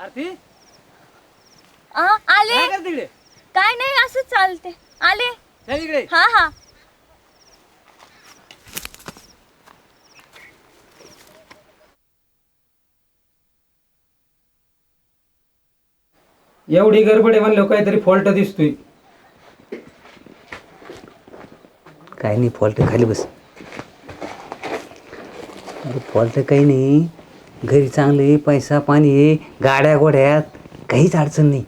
आरती? आ, आले. काय कर तिकडे काय नाही असं चालते. आले. चल इकडे. हा हा. एवढी गडबड आहे म्हणलं काहीतरी फॉल्ट दिसतोय. काही नाही फॉल्ट खाली बस. फॉल्ट काही नाही. घरी चांगलं आहे पैसा पाणी आहे गाड्या गोड्यात काहीच अडचण नाही.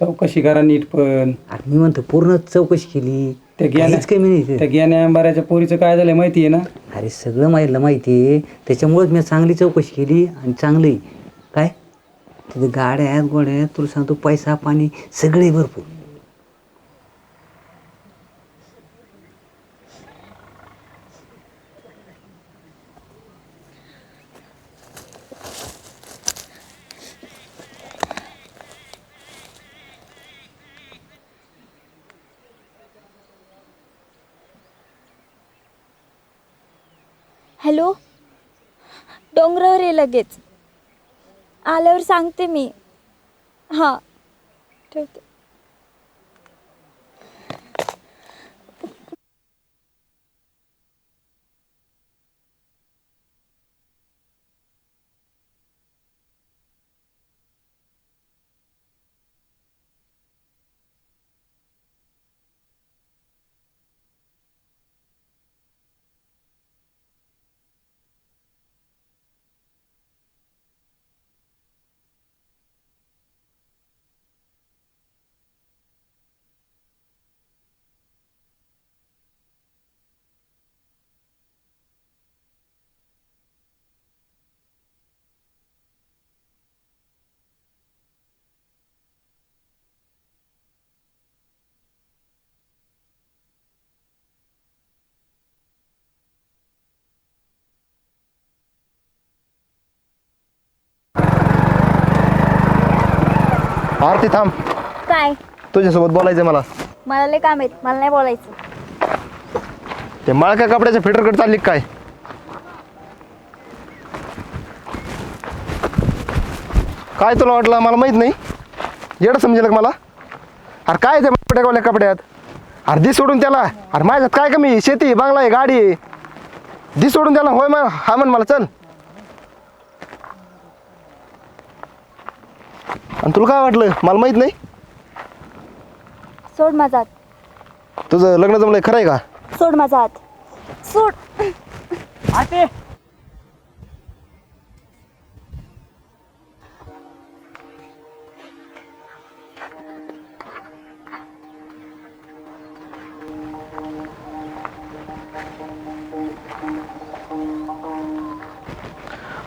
चौकशी करा नीट पण. आणि मी म्हणतो पूर्ण चौकशी केली. त्या गेल्या काहीच कमी नाही त्या. ज्ञान अंबाराच्या पोरीचं काय झालंय माहिती आहे ना? अरे सगळं माहिती माहिती आहे. त्याच्यामुळेच मी चांगली चौकशी केली आणि चांगली. काय? तिथे गाड्या आहेत गोड्या आहेत तुला सांगतो पैसा पाणी सगळे भरपूर. हॅलो? डोंगरावर ये लगेच. आल्यावर सांगते मी. हां. ठेवते. आरती थांब. काय? तुझ्यासोबत बोलायचं मला. मला लय काम आहेत. मला नाही बोलायचं. ते माळक्या कपड्याच्या फिटरकडे चालली का काय? काय तुला वाटलं? मला माहीत नाही. येडं समजेल का मला? अरे काय ते कपड्या कपड्यात? अरे दी सोडून त्याला. अरे माझ्यात काय कमी आहे? शेती आहे, बांगला आहे गाडी आहे. दी सोडून त्याला होय मग हा म्हण मला चल. आणि तुला काय वाटलं? मला माहीत नाही. सोड माझा हात. तुझं लग्न जमलंय खरं आहे का? सोड माझा हात. सोड. आते.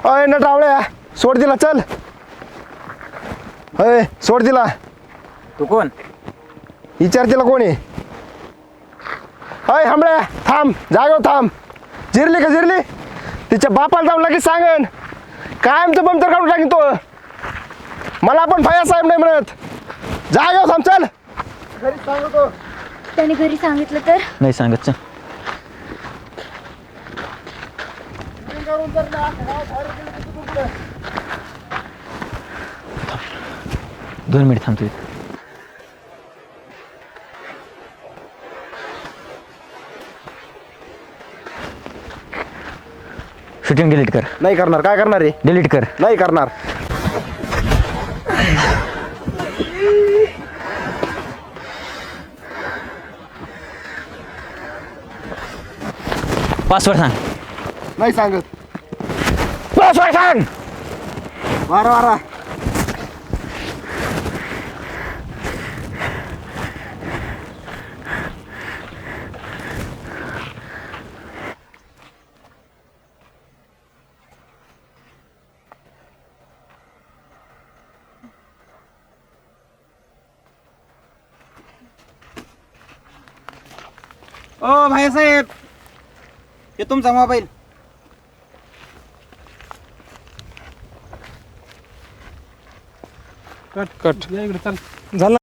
अय न टावळ्या सोड दिला चल. अय सोड दिला तू कोण? विचार तिला कोण. आहे अय हमळ्या थांब जागो थांब. जिरली का जिरली? तिच्या बापाला जाऊन लगेच सांगन. कायमचं बंतर काढून टाकीन तो. मला पण भया साहेब नाही म्हणत. जागो थांब चल. घरी सांगतो त्याने घरी सांगितलं तर? नाही सांगत चल. दोन मिनिट थांबतो इथं. शूटिंग डिलीट कर. नाही करणार. काय करणार रे? डिलीट कर. नाही करणार. पासवर्ड सांग. नाही सांगत. पासवर्ड सांग. वारा वारा. ओ भाईसाहेब. हे तुमचा मोबाईल. Cut cut. या इकडे चल. झालं.